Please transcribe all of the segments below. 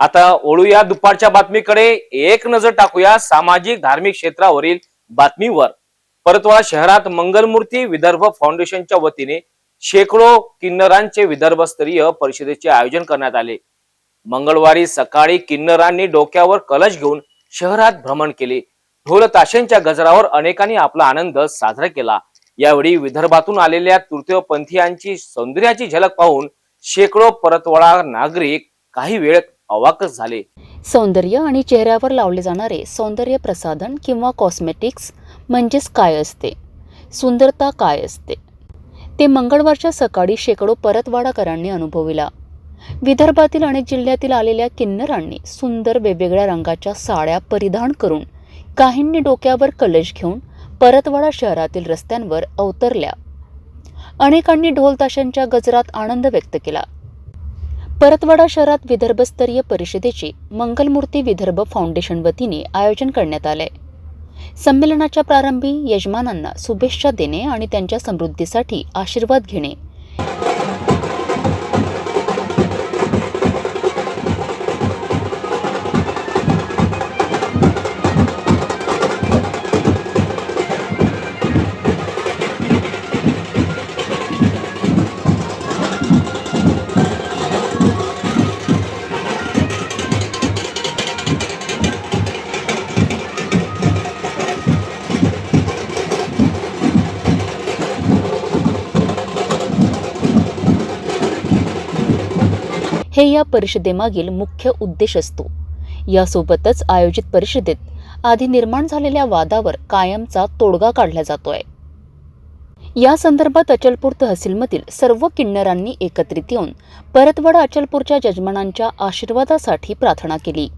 आता ओळूया दुपारच्या बातमीकडे. एक नजर टाकूया सामाजिक धार्मिक क्षेत्रावरील बातमीवर. परतवाडा शहरात मंगलमूर्ती विदर्भ फाउंडेशनच्या वतीने शेकडो किन्नरांचे विदर्भस्तरीय परिषदेचे आयोजन करण्यात आले. मंगळवारी सकाळी किन्नरांनी डोक्यावर कलश घेऊन शहरात भ्रमण केले. ढोलताशांच्या गजरावर अनेकांनी आपला आनंद साजरा केला. यावेळी विदर्भातून आलेल्या तृतीयपंथीयांची सौंदर्याची झलक पाहून शेकडो परतवाडा नागरिक काही वेळ अवाकच झाले. सौंदर्य आणि चेहऱ्यावर लावले जाणारे सौंदर्य प्रसाधन किंवा कॉस्मेटिक्स म्हणजेच काय असते? सुंदरता काय असते? ते मंगळवारच्या सकाळी शेकडो परतवाडाकरांनी अनुभविला. विदर्भातील अनेक जिल्ह्यातील आलेल्या किन्नरांनी सुंदर वेगवेगळ्या रंगाच्या साड्या परिधान करून काहींनी डोक्यावर कलश घेऊन परतवाडा शहरातील रस्त्यांवर अवतरल्या. अनेकांनी ढोलताशांच्या गजरात आनंद व्यक्त केला. परतवाडा शहरात विदर्भस्तरीय परिषदेचे मंगलमूर्ती विदर्भ फाउंडेशन वतीने आयोजन करण्यात आले. संमेलनाच्या प्रारंभी यजमानांना शुभेच्छा देणे आणि त्यांच्या समृद्धीसाठी आशीर्वाद घेणे. हे या परिषदेमागील मुख्य उद्देश असतो. यासोबतच आयोजित परिषदेत आधी निर्माण झालेल्या वादावर कायमचा तोडगा काढला जातोय. या संदर्भात अचलपूर तहसीलमधील सर्व किन्नरांनी एकत्रित येऊन परतवाडा अचलपूरच्या जजमानांच्या आशीर्वादासाठी प्रार्थना केली.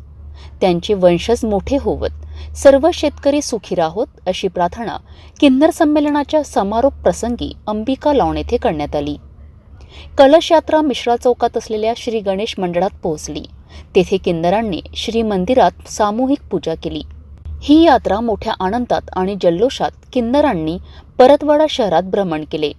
त्यांचे वंशज मोठे होवत सर्व शेतकरी सुखी राहोत अशी प्रार्थना किन्नर संमेलनाच्या समारोप प्रसंगी अंबिका लावण येथे करण्यात आली. कलश यात्रा मिश्रा चौकात असलेल्या श्री गणेश मंडळात पोहोचली. तेथे किन्नरांनी श्री मंदिरात सामूहिक पूजा केली. ही यात्रा मोठ्या आनंदात आणि जल्लोषात किन्नरांनी परतवाडा शहरात भ्रमण केले.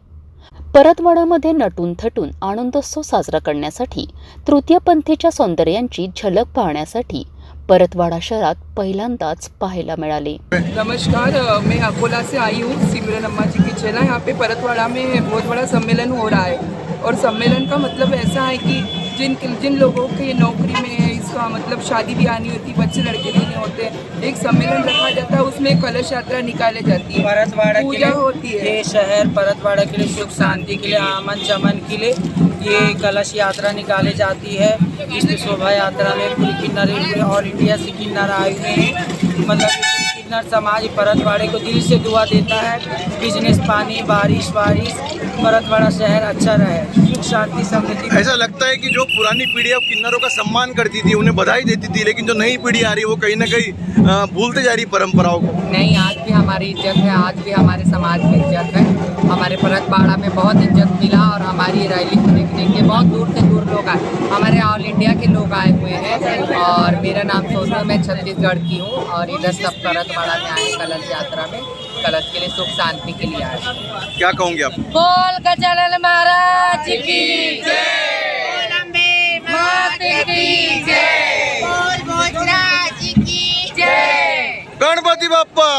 परतवाडामध्ये नटून थटून आनंदोत्सव साजरा करण्यासाठी तृतीयपंथीच्या सौंदर्यांची झलक पाहण्यासाठी परतवाडा शहरात पहिल्यांदाच पाहायला मिळाले. नमस्कार मैं अकोला से आई हूँ सिमरन अम्मा जी की चेला यहाँ पे परतवाड़ा में बहुत बड़ा सम्मेलन हो रहा है. और सम्मेलन का मतलब ऐसा है कि जिन जिन लोगों के नौकरी में है इसका मतलब शादी ब्याह नहीं होती बच्चे लड़के भी नहीं होते एक सम्मेलन रखा जाता है उसमें कलश यात्रा निकाले जाती है। परतवाड़ा पूजा होती है। ये शहर परतवाड़ा के लिए सुख शांति के लिए आमन चमन के लिए ये कलश यात्रा निकाली जाती है। इस शोभा यात्रा में पूरी किन्नर और इंडिया से किन्नर आए हुए हैं। मतलब कि पूरी किन्नर समाज परतवाड़े को दिल से दुआ देता है बिज़नेस पानी बारिश वारिश परतवाड़ा शहर अच्छा रहे सुख शांति समृद्धि। ऐसा लगता है कि जो पुरानी पीढ़ी अब किन्नरों का सम्मान करती थी उन्हें बधाई देती थी लेकिन जो नई पीढ़ी आ रही है वो कहीं ना कहीं भूलते जा रही परंपराओं को। नहीं आज भी हमारी इज़्ज़त है आज भी हमारे समाज की इज़्ज़त है। हमारे परतवाड़ा में बहुत इज़्ज़त मिला और हमारी रैली को देखने के बहुत दूर से दूर लोग आए। हमारे ऑल इंडिया के लोग आए हुए हैं और मेरा नाम सोनू है, मैं छत्तीसगढ़ की हूँ और इधर सब परतवाड़ा यात्रा आए कलश यात्रा में कलश के लिए सुख शांति के लिए आए। क्या कहूँगी आप? बोल गजानन महाराज की गणपति बापा